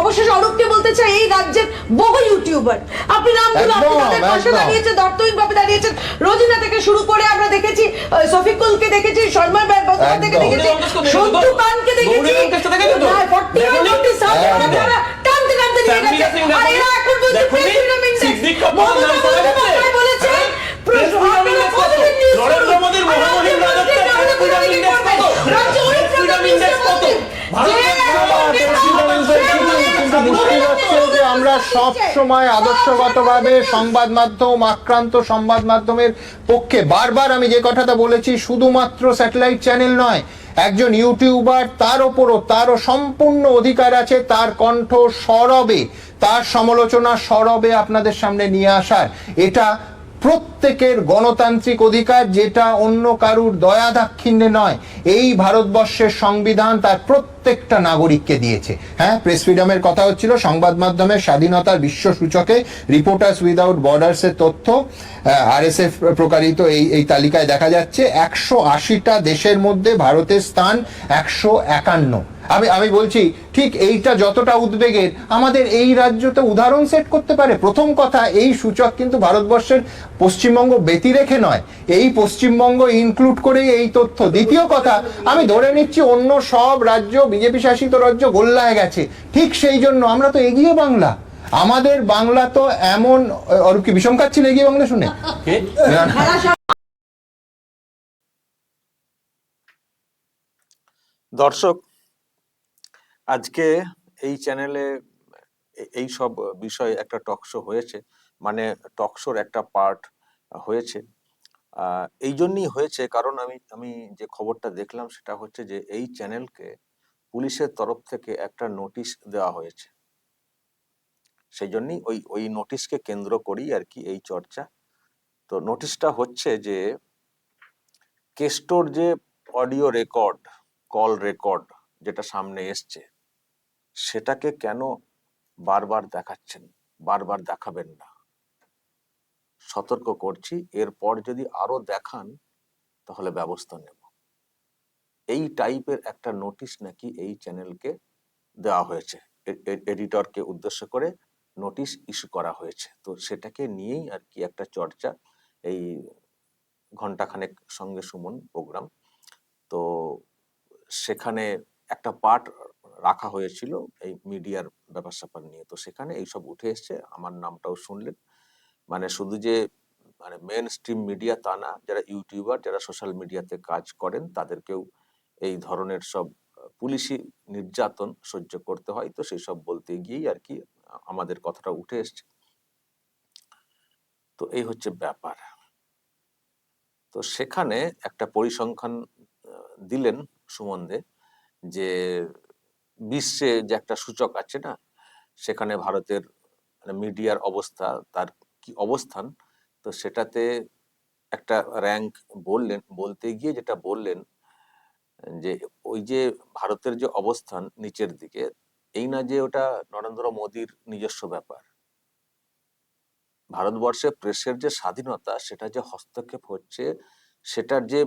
অবশেষে অরূপকে বলতে চাই এই রাজ্যের বহু ইউটিউবার আপনি নামগুলো আপনি তাদের পাশে। দাঁড়িয়েছেন দর্তহীনভাবে দাঁড়িয়েছেন রোজিনা থেকে শুরু করে আমরা দেখেছি আহ, শফিকুলকে দেখেছি শর্মা থেকে দেখেছি? সন্তু খানকে দেখেছি? হ্যাঁ, 41 দেখোনি? নোটিশ আছে, ওরা একদম। তারা টানতে টানতে নিয়ে গেছে। আর এরা এখন মমতা? বন্দ্যোপাধ্যায় বলেছে, হ্যাঁ? নরেন্দ্র মোদীর মহামহিম রাজত্বে মন্ত্রী press freedom রাজত্বে index করবেন। কত? রাজ্যে Press অনেক freedom রকম index কত? যে ভারতের মন্ত্রী কিন্তু বুঝতে পারছে যে আমরা সব সময় আদর্শগতভাবে সংবাদ মাধ্যম আক্রান্ত সংবাদ মাধ্যমের পক্ষে বারবার আমি যে কথাটা বলেছি শুধুমাত্র স্যাটেলাইট চ্যানেল নয় একজন ইউটিউবার তার ওপরও তারও সম্পূর্ণ অধিকার আছে তার কণ্ঠ সরবে তার সমালোচনা সরবে আপনাদের সামনে নিয়ে আসার। এটা প্রত্যেকের গণতান্ত্রিক অধিকার যেটা অন্য কারুর দয়া দাক্ষিণ্যে নয়, এই ভারতবর্ষের সংবিধান তার প্রত্যেকটা নাগরিককে দিয়েছে। হ্যাঁ প্রেস ফ্রিডমের কথা হচ্ছিল, সংবাদ মাধ্যমের স্বাধীনতার বিশ্ব সূচকে রিপোর্টার্স উইদাউট বর্ডার্স এর তথ্য আরএসএফ প্রকারিত এই এই তালিকায় দেখা যাচ্ছে, একশো আশিটা দেশের মধ্যে ভারতের স্থান একশো একান্ন। আমি আমি বলছি ঠিক এইটা যতটা উদ্বেগের আমাদের এই রাজ্য তো উদাহরণ সেট করতে পারে। প্রথম কথা এই সূচক কিন্তু ভারতবর্ষের পশ্চিমবঙ্গ ব্যতি রেখে নয়। এই পশ্চিমবঙ্গ ইনক্লুড করেই এই তথ্য। দ্বিতীয় কথা আমি ধরে নিচ্ছি অন্য সব রাজ্য বিজেপি শাসিত রাজ্য গোল্লায় গেছে। ঠিক সেই জন্য আমরা তো এগিয়ে বাংলা। আমাদের বাংলা তো এমন অরূপ কি বিষম খাচ্ছিল এগিয়ে বাংলা শুনে। দর্শক আজকে এই চ্যানেলে এই সব বিষয়ে একটা টকশো হয়েছে মানে টকশোর একটা পার্ট হয়েছে। এই জন্যই হয়েছে কারণ আমি আমি যে খবরটা দেখলাম সেটা হচ্ছে যে এই চ্যানেলকে পুলিশের তরফ থেকে একটা নোটিশ দেওয়া হয়েছে। সেই জন্যই ওই ওই নোটিশকে কেন্দ্র করেই আর কি এই চর্চা। তো নোটিশটা হচ্ছে যে কেস্টোর যে অডিও রেকর্ড কল রেকর্ড যেটা সামনে এসছে সেটাকে কেন বারবার দেখাচ্ছেন? বারবার দেখাবেন না। সতর্ক করছি, এরপর যদি আরও দেখান, তাহলে ব্যবস্থা নেব। এই টাইপের একটা নোটিশ নাকি এই চ্যানেলকে দেওয়া হয়েছে। এডিটরকে উদ্দেশ্য করে নোটিশ ইস্যু করা হয়েছে। তো সেটাকে নিয়েই আর কি একটা চর্চা। এই ঘন্টাখানেক সঙ্গে সুমন প্রোগ্রাম। তো সেখানে একটা পার্ট রাখা হয়েছিল এই মিডিয়ার ব্যাপার স্যাপার নিয়ে। তো সেখানে এইসব উঠে এসছে, আমার নামটাও শুনলেন। মানে শুধু যে মানে মেন স্ট্রিম মিডিয়া তা না, যারা ইউটিউবার যারা সোশ্যাল মিডিয়াতে কাজ করেন, তাদেরকেও এই ধরনের সব পুলিশি নির্যাতন সহ্য করতে হয়। তো সেই সব বলতে গিয়েই আর কি আমাদের কথাটা উঠে এসছে। তো এই হচ্ছে ব্যাপার। তো সেখানে একটা পরিসংখ্যান দিলেন সুমন দে যে বিশ্বে যে একটা সূচক আছে না, সেখানে ভারতের মানে মিডিয়ার অবস্থা, তার কি অবস্থান, তো সেটাতে একটা র্যাঙ্ক বললেন, বলতে গিয়ে যেটা বললেন, যে ওই যে ভারতের যে অবস্থান নিচের দিকে, এই না যে ওটা নরেন্দ্র মোদীর নিজস্ব ব্যাপার। ভারতবর্ষে প্রেসের যে স্বাধীনতা, সেটা যে হস্তক্ষেপ হচ্ছে, সেটার যে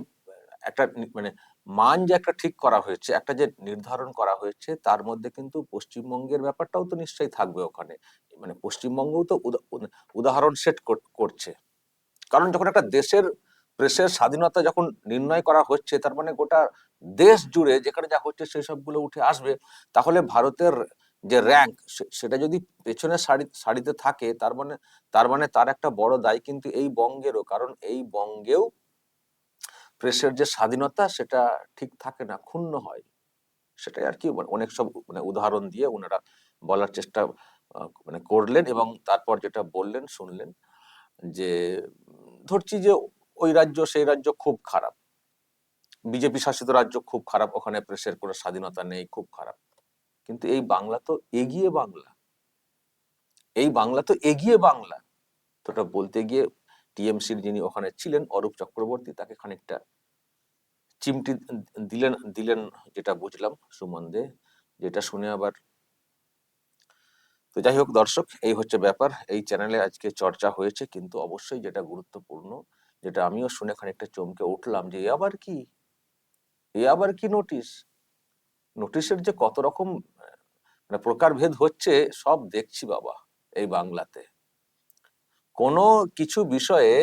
একটা মানে মান যে একটা ঠিক করা হয়েছে, একটা যে নির্ধারণ করা হয়েছে, তার মধ্যে কিন্তু পশ্চিমবঙ্গের ব্যাপারটাও তো নিশ্চয়ই থাকবে ওখানে। মানে পশ্চিমবঙ্গও তো উদা- উদাহরণ সেট করছে। কারণ যখন একটা দেশের প্রেসের স্বাধীনতা যখন নির্ণয় করা হচ্ছে, তার মানে গোটা দেশ জুড়ে যেখানে যা হচ্ছে সেই সবগুলো উঠে আসবে, তাহলে ভারতের যে র্যাঙ্ক সেটা যদি পেছনের সারি, সারিতে থাকে, তার মানে তার মানে তার একটা বড় দায় কিন্তু এই বঙ্গেরও। কারণ এই বঙ্গেও প্রেসের যে স্বাধীনতা, সেটা ঠিক থাকে না, ক্ষুণ্ণ হয়। সেটাই আর কি মানে অনেক সব মানে উদাহরণ দিয়ে ওনারা বলার চেষ্টা মানে করলেন এবং তারপর যেটা বললেন, শুনলেন যে, ধরছি যে ওই রাজ্য, সেই রাজ্য খুব খারাপ। বিজেপি শাসিত রাজ্য খুব খারাপ, ওখানে প্রেসের কোনো স্বাধীনতা নেই, খুব খারাপ। কিন্তু এই বাংলা তো এগিয়ে বাংলা। এই বাংলা তো এগিয়ে বাংলা। তো বলতে গিয়ে টিএমসির যিনি ওখানে ছিলেন, অরূপ চক্রবর্তী, তাকে খানিকটা চিমটি দিলেন দিলেন যেটা বুঝলাম সুমন দে, যেটা শুনে আবার। তো যাই হোক দর্শক, এই হচ্ছে ব্যাপার। এই চ্যানেলে আজকে চর্চা হয়েছে, কিন্তু অবশ্যই যেটা গুরুত্বপূর্ণ, যেটা আমিও শুনে খানিকটা চমকে উঠলাম যে আবার কি? এ আবার কি নোটিশ? নোটিশের যে কত রকম মানে প্রকারভেদ হচ্ছে, সব দেখছি বাবা, এই বাংলাতে। কোনো কিছু বিষয়ে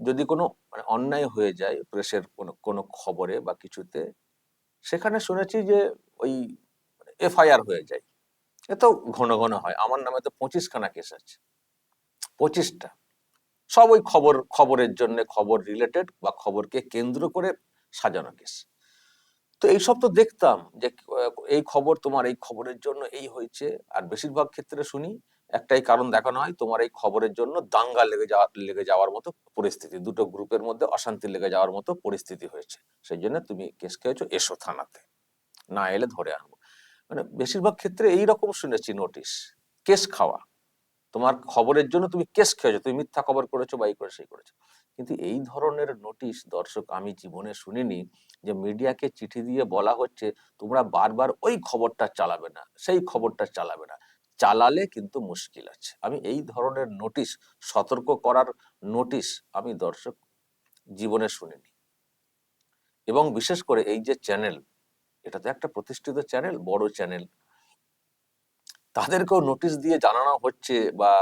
যদি কোনো মানে অন্যায় হয়ে যায় প্রেসের কোনো কোনো খবরে বা কিছুতে, সেখানে শুনেছি যে ওই এফআইআর হয়ে যায়। এ তো ঘন ঘন হয়। আমার নামে তো পঁচিশখানা কেস আছে। পঁচিশটা। সব ওই খবর, খবরের জন্য খবর রিলেটেড বা খবরকে কেন্দ্র করে সাজানো কেস। তো এইসব তো দেখতাম যে, এই খবর তোমার এই খবরের জন্য এই হয়েছে। আর বেশিরভাগ ক্ষেত্রে শুনি একটাই কারণ দেখানো হয়, তোমার এই খবরের জন্য দাঙ্গা লেগে যাওয়া, লেগে যাওয়ার মতো পরিস্থিতি। দুটো গ্রুপের মধ্যে অশান্তি লেগে যাওয়ার মতো পরিস্থিতি হয়েছে। সেই জন্য তুমি কেস খেয়েছো, এসো থানাতে। না এলে ধরে আনব। মানে বেশিরভাগ ক্ষেত্রে এই রকম শুনেছি নোটিশ, কেস খাওয়া। তোমার খবরের জন্য তুমি কেস খেয়েছো, তুমি মিথ্যা খবর করেছ বা এই করে সেই করেছ। কিন্তু এই ধরনের নোটিশ, দর্শক, আমি জীবনে শুনিনি যে মিডিয়াকে চিঠি দিয়ে বলা হচ্ছে, তোমরা বারবার ওই খবরটা চালাবে না, সেই খবরটা চালাবে না। চালালে কিন্তু মুশকিল আছে। আমি এই ধরনের নোটিশ সতর্ক করার নোটিশ আমি দর্শক জীবনে শুনিনি। এবং বিশেষ করে এই যে চ্যানেল এটা তো একটা প্রতিষ্ঠিত চ্যানেল বড় চ্যানেল তাদেরকেও নোটিশ দিয়ে জানানো হচ্ছে বা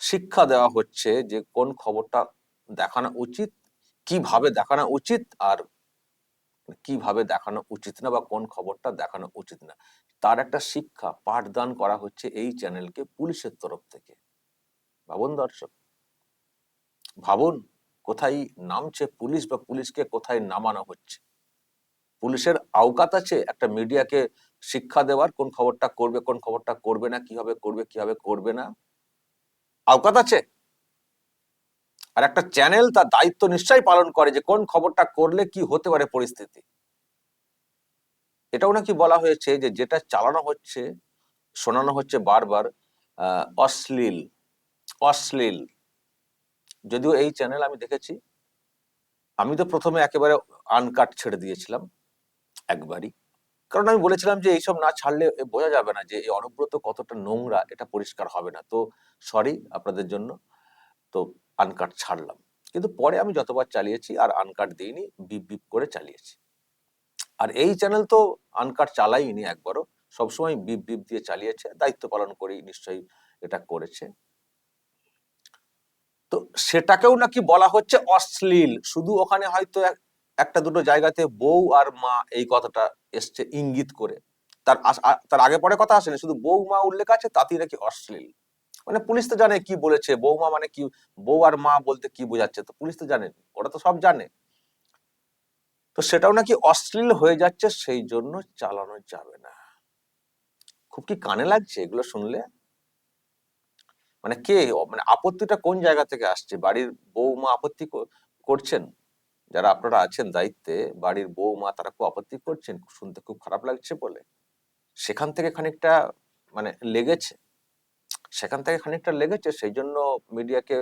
শিক্ষা দেওয়া হচ্ছে যে কোন খবরটা দেখানো উচিত, কীভাবে দেখানো উচিত, আর কীভাবে দেখানো উচিত না বা কোন খবরটা দেখানো উচিত না। তার একটা শিক্ষা পাঠদান করা হচ্ছে এই চ্যানেলকে পুলিশের তরফ থেকে। ভাবুন দর্শক। ভাবুন কোথায় নামছে পুলিশ বা পুলিশকে কোথায় নামানো হচ্ছে। পুলিশের আওকাত আছে একটা মিডিয়াকে শিক্ষা দেওয়ার, কোন খবরটা করবে, কোন খবরটা করবে না, কীভাবে করবে কীভাবে করবে না। আওকাত আছে। আর একটা চ্যানেল তার দায়িত্ব নিশ্চয়ই পালন করে যে কোন খবরটা করলে কি হতে পারে পরিস্থিতি। এটাও নাকি বলা হয়েছে যে যেটা চালানো হচ্ছে, শোনানো হচ্ছে বারবার অশ্লীল অশ্লীল। যদিও এই চ্যানেল আমি দেখেছি, আমি তো প্রথমে একেবারে আনকাট ছেড়ে দিয়েছিলাম একবারই। কারণ আমি বলেছিলাম যে এইসব না ছাড়লে বোঝা যাবে না যে এই অনুব্রত কতটা নোংরা এটা পরিষ্কার হবে না। তো সরি আপনাদের জন্য তো আনকাট ছাড়লাম। কিন্তু পরে আমি যতবার চালিয়েছি আর আনকাট দিইনি বিপ বিপ করে চালিয়েছি। আর এই চ্যানেল তো আনকাট চালাইনি একবারও, সবসময় বিপ বিপ দিয়ে চালিয়েছে, দায়িত্ব পালন করেই নিশ্চয়ই এটা করেছে। তো সেটাকেও নাকি বলা হচ্ছে অশ্লীল, শুধু ওখানে হয়তো এক- একটা দুটো জায়গাতে বউ আর মা এই কথাটা এসছে ইঙ্গিত করে। তার তার আগে পরে কথা আসেনি, শুধু বউ, মা উল্লেখ আছে, তাতেই নাকি অশ্লীল। মানে পুলিশ তো জানে কি বলেছে, বৌমা মানে কি, বউ আর মা বলতে কি বোঝাচ্ছে, তো পুলিশ তো জানে, ওরা তো সব জানে। তো সেটাও নাকি অশ্লীল হয়ে যাচ্ছে, সেই জন্য চালানো যাবে না। খুব কি কানে লাগছে এগুলো শুনলে? মানে কে মানে আপত্তিটা কোন জায়গা থেকে আসছে? বাড়ির বৌমা আপত্তি করছেন? যারা আপনারা আছেন দায়িত্বে, বাড়ির বৌমা তারা খুব আপত্তি করছেন, শুনতে খুব খারাপ লাগছে বলে। সেখান থেকে খানিকটা মানে লেগেছে। সেখান থেকে খানিকটা লেগেছে সেই জন্য মিডিয়াকে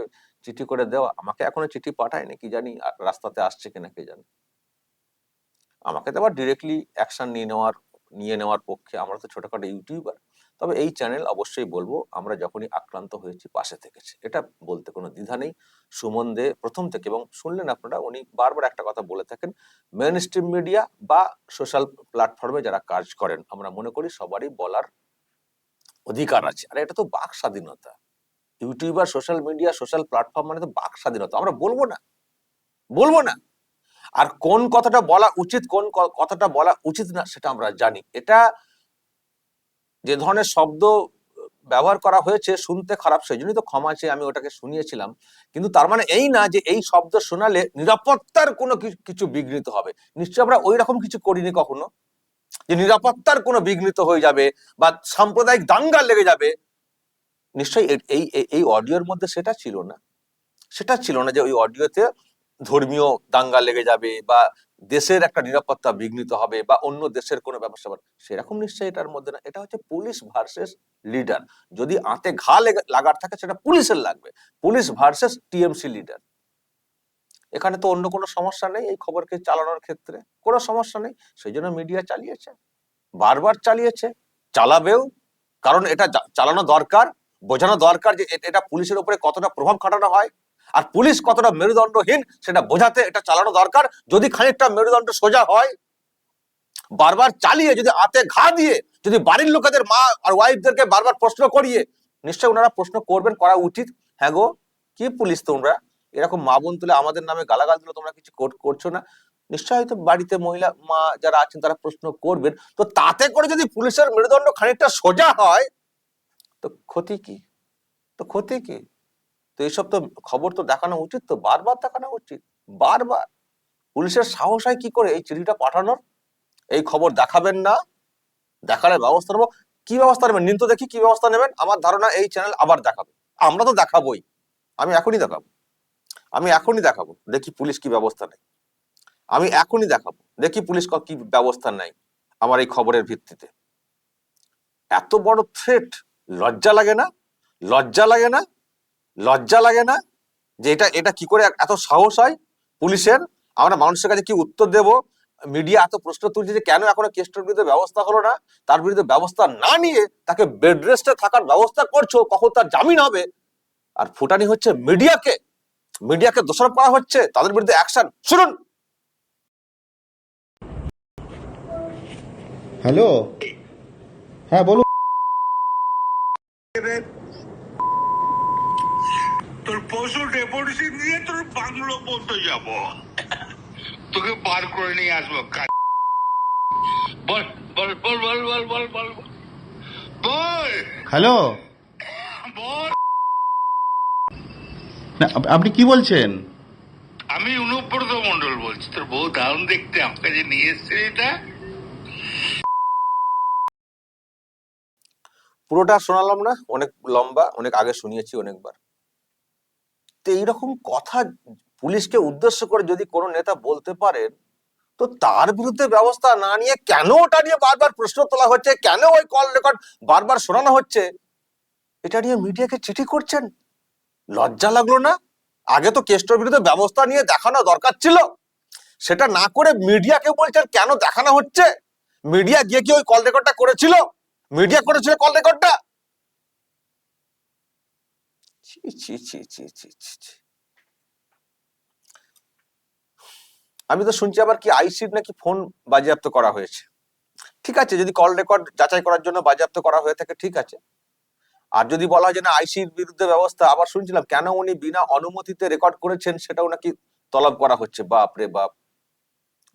চিঠি করে দেওয়া। আমাকে এখনও চিঠি পাঠায়নি, কি জানি রাস্তাতে আসছে কিনা কে জানি। আমাকে তো আবার ডিরেক্টলি অ্যাকশন নিয়ে নেওয়ার নিয়ে নেওয়ার পক্ষে। আমরা তো ছোটখাটো ইউটিউবার তবে এই চ্যানেল অবশ্যই বলব, আমরা যখনই আক্রান্ত হয়েছি, পাশে থেকেছে। এটা বলতে কোনো দ্বিধা নেই। সুমন দে প্রথম থেকে, এবং শুনলেন আপনারা, উনি বারবার একটা কথা বলে থাকেন মেন স্ট্রিম মিডিয়া বা সোশ্যাল প্ল্যাটফর্মে যারা কাজ করেন, আমরা মনে করি সবারই বলার অধিকার আছে। আর এটা তো বাক স্বাধীনতা। YouTuber, social media, social platform মানে তো বাক স্বাধীনতা। আমরা বলব না। বলব না। আর কোন কথাটা বলা উচিত, কোন কথাটা বলা উচিত না, সেটা আমরা জানি। এটা যে ধরনের শব্দ ব্যবহার করা হয়েছে, শুনতে খারাপ সেই জন্যই তো ক্ষমা চেয়ে আমি ওটাকে শুনিয়েছিলাম। কিন্তু তার মানে এই না যে এই শব্দ শোনালে নিরাপত্তার কোনো কিছু বিঘ্নিত হবে। নিশ্চয়ই আমরা ওই রকম কিছু করিনি কখনো। যে নিরাপত্তার কোনো বিঘ্নিত হয়ে যাবে বা সাম্প্রদায়িক দাঙ্গা লেগে যাবে, নিশ্চয়ই এই এই- অডিওর মধ্যে সেটা ছিল না। সেটা ছিল না যে ওই অডিওতে ধর্মীয় দাঙ্গা লেগে যাবে বা দেশের একটা নিরাপত্তা বিঘ্নিত হবে বা অন্য দেশের কোনো ব্যবসা সেরকম নিশ্চয়ই এটার মধ্যে না। এটা হচ্ছে পুলিশ ভার্সেস লিডার। যদি আতে ঘা লেগে- লাগার থাকে সেটা পুলিশের লাগবে। Police versus TMC leader. এখানে তো অন্য কোনো সমস্যা নেই এই খবরকে চালানোর ক্ষেত্রে। কোনো সমস্যা নেই সেই জন্য মিডিয়া চালিয়েছে। বারবার চালিয়েছে, চালাবেও। কারণ এটা চালানো দরকার, বোঝানো দরকার যে এটা পুলিশের উপরে কতটা প্রভাব খাটানো হয়। আর পুলিশ কতটা মেরুদণ্ডহীন, সেটা বোঝাতে এটা চালানো দরকার। যদি খানিকটা মেরুদণ্ড সোজা হয়, বারবার চালিয়ে যদি আতে ঘা দিয়ে যদি বাড়ির লোকেদের মা আর ওয়াইফদেরকে বারবার প্রশ্ন করিয়ে, নিশ্চয়ই ওনারা প্রশ্ন করবেন করা উচিত। হ্যাঁ গো, কি পুলিশ তোমরা? এরকম মা বোন তুলে আমাদের নামে গালাগাল দিলে, তোমরা কিছু করছ না। নিশ্চয় হয়তো বাড়িতে মহিলা, মা যারা আছেন তারা প্রশ্ন করবেন। তো তাতে করে যদি পুলিশের মেরুদণ্ড খানিকটা সোজা হয়, তো ক্ষতি কি? তো ক্ষতি কি? তো এইসব তো খবর তো দেখানো উচিত তো, বারবার দেখানো উচিত, বারবার। পুলিশের সাহস হয় কি করে এই চিঠিটা পাঠানোর? এই খবর দেখাবেন না দেখালে ব্যবস্থা নেব। কি ব্যবস্থা নেবেন? নিন দেখি কি ব্যবস্থা নেবেন? আমার ধারণা এই চ্যানেল আবার দেখাবে। আমরা তো দেখাবোই, আমি এখনই দেখাবো। আমি এখনই দেখাবো, দেখি পুলিশ কি ব্যবস্থা নেয়। আমি এখনই দেখাবো, দেখি পুলিশ ক- ব্যবস্থা নেয় আমার এই খবরের ভিত্তিতে। এত বড় থ্রেট লজ্জা লাগে না? লজ্জা লাগে না? লজ্জা লাগে না? যে এটা এটা কি করে এত সাহস হয় পুলিশের? আমরা মানুষের কাছে কি উত্তর দেব? মিডিয়া এত প্রশ্ন তুলছে যে কেন এখনও কেস্টের বিরুদ্ধে ব্যবস্থা হলো না? তার বিরুদ্ধে ব্যবস্থা না নিয়ে তাকে বেড রেস্টে থাকার ব্যবস্থা করছ, কখন তার জামিন হবে? আর ফুটানি হচ্ছে মিডিয়াকে। মিডিয়াকে দোষারোপ করা হচ্ছে তাদের বিরুদ্ধে অ্যাকশন শুনুন! হ্যালো? হ্যাঁ বলুন। তোর পশু ডেপুটেশন দিয়ে তোর বাংলো পর্যন্ত যাব। তোকে বার করে নিয়ে আসব কাজ। বল বল বল বল বল বল বল। বল। হ্যালো? বল। না আপনি কি বলছেন? আমি অনুব্রত মন্ডল বলছি। তোর বউ দারুণ দেখতে আমার কাছে নিয়ে এসছে এটা। পুরোটা শোনালাম না অনেক লম্বা অনেক আগে শুনিয়েছি অনেকবার। তো এইরকম কথা পুলিশকে উদ্দেশ্য করে যদি কোনো নেতা বলতে পারেন তো তার বিরুদ্ধে ব্যবস্থা না নিয়ে কেন ওটা নিয়ে বারবার প্রশ্ন তোলা হচ্ছে? কেন ওই কল রেকর্ড বারবার শোনানো হচ্ছে? এটা নিয়ে মিডিয়াকে চিঠি করছেন? লজ্জা লাগল না? আগে তো কেষ্টর বিরুদ্ধে ব্যবস্থা নিয়ে দেখানো দরকার ছিল। সেটা না করে মিডিয়াকে বলছেন কেন দেখানো হচ্ছে? মিডিয়া গিয়ে কি ওই কল রেকর্ডটা করেছিল? মিডিয়া করেছিল কল রেকর্ডটা। আমি তো শুনছি আবার কি আইসির নাকি ফোন বাজেয়াপ্ত করা হয়েছে। ঠিক আছে, যদি কল রেকর্ড যাচাই করার জন্য বাজেয়াপ্ত করা হয়ে থাকে, ঠিক আছে। আর যদি বলা হয় যে না আইসির বিরুদ্ধে ব্যবস্থা, আবার শুনছিলাম, কেন উনি বিনা অনুমতিতে রেকর্ড করেছেন সেটাও নাকি তলব করা হচ্ছে? বাপ রে বাপ।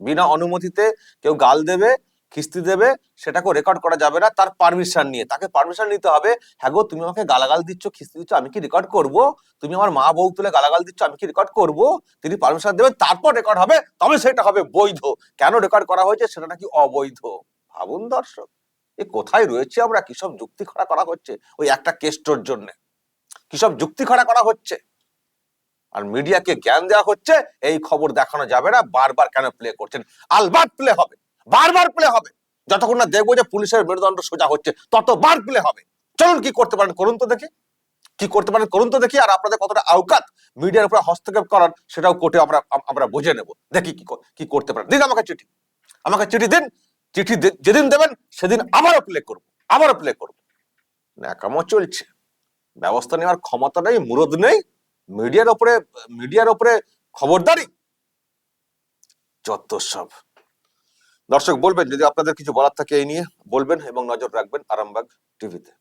বিনা অনুমতিতে কেউ গাল দেবে কিস্তি দেবে সেটাকে রেকর্ড করা যাবে না, তার পারমিশন নিয়ে। তাকে পারমিশন নিতে হবে হ্যাঁ গো, তুমি আমাকে গালাগাল দিচ্ছ কিস্তি দিচ্ছ, আমি কি রেকর্ড করব? তুমি আমার মা বউ তুলে গালাগাল দিচ্ছ, আমি কি রেকর্ড করব? তিনি পারমিশন দেবেন, তারপর রেকর্ড হবে, তবে সেটা হবে বৈধ। কেন রেকর্ড করা হয়েছে, সেটা নাকি অবৈধ? ভাবুন দর্শক। এ কোথায় রয়েছে আমরা কিসব যুক্তি খড়া করা হচ্ছে? ওই একটা কেষ্টর জন্য। কিসব যুক্তি খড়া করা হচ্ছে? আর মিডিয়াকে জ্ঞান দেওয়া হচ্ছে, এই খবর দেখানো যাবে না, বারবার কেন প্লে করছেন? আলবাত প্লে হবে, বারবার প্লে হবে। যতক্ষণ না দেখব যে পুলিশের মেরুদণ্ড সোজা হচ্ছে, ততবার প্লে হবে। চলুন কি করতে পারেন করুন তো দেখি। কি করতে পারেন করুন তো দেখি, আর আপনাদের কতটা আওকাত মিডিয়ার উপরে হস্তক্ষেপ করার, সেটাও কোর্টে আমরা আমরা বুঝে নেব। দেখি কি কি করতে পারেন। দিন আমাকে চিঠি। আমাকে চিঠি দিন চিঠি যেদিন দেবেন, সেদিন আবারও প্লে করব, আবারও প্লে করব। ন্যাকামো চলছে। ব্যবস্থা নেওয়ার ক্ষমতা নেই, মুরদ নেই, মিডিয়ার ওপরে মিডিয়ার ওপরে খবরদারি যত সব। দর্শক, বলবেন, যদি আপনাদের কিছু বলার থাকে এই নিয়ে, বলবেন এবং নজর রাখবেন আরামবাগ টিভিতে।